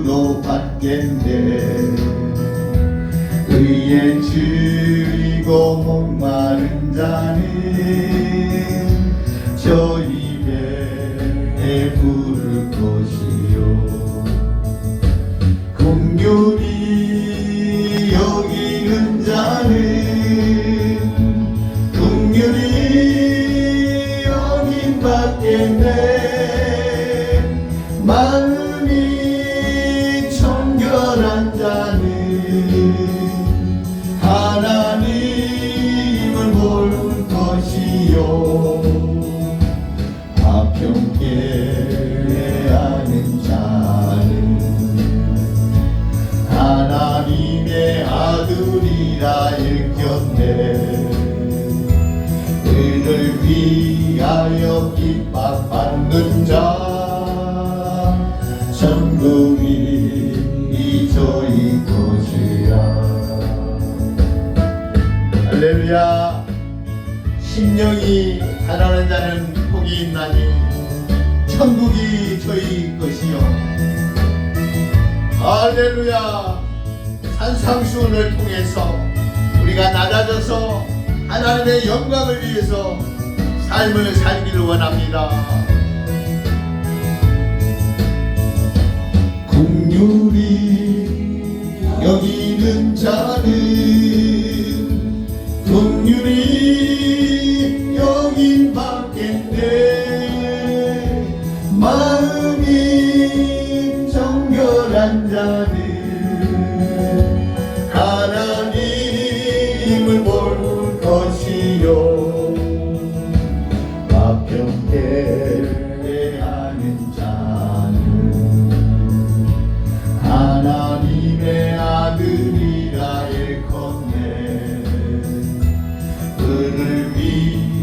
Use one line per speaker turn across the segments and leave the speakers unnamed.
기업으로 받겠네 의에 즐기고 목마른 자는 저 입에 부를 것이요 긍휼히 여기는 자는 긍휼히 여긴 받겠네 것이요 화평케 하는 자는 하나님의 아들이라 일켰네. 그를 위하여 핍박받는 자 천국이 저희 것이야 할렐루야 심령이 가난한 자는 복이 있나니 천국이 저희 것이요. 할렐루야. 산상수훈을 통해서 우리가 낮아져서 하나님의 영광을 위해서 삶을 살기를 원합니다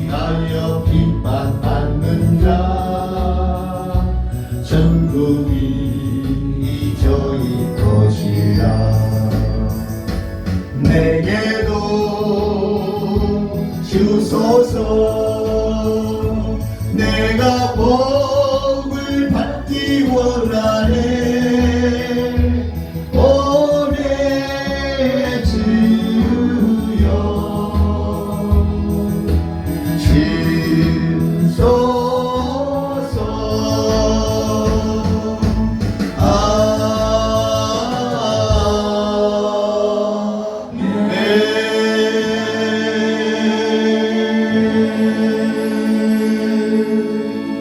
인하여 핍박받는다 전국이 저희 것이라. 내게도 주소서 내가 복을 받기 원해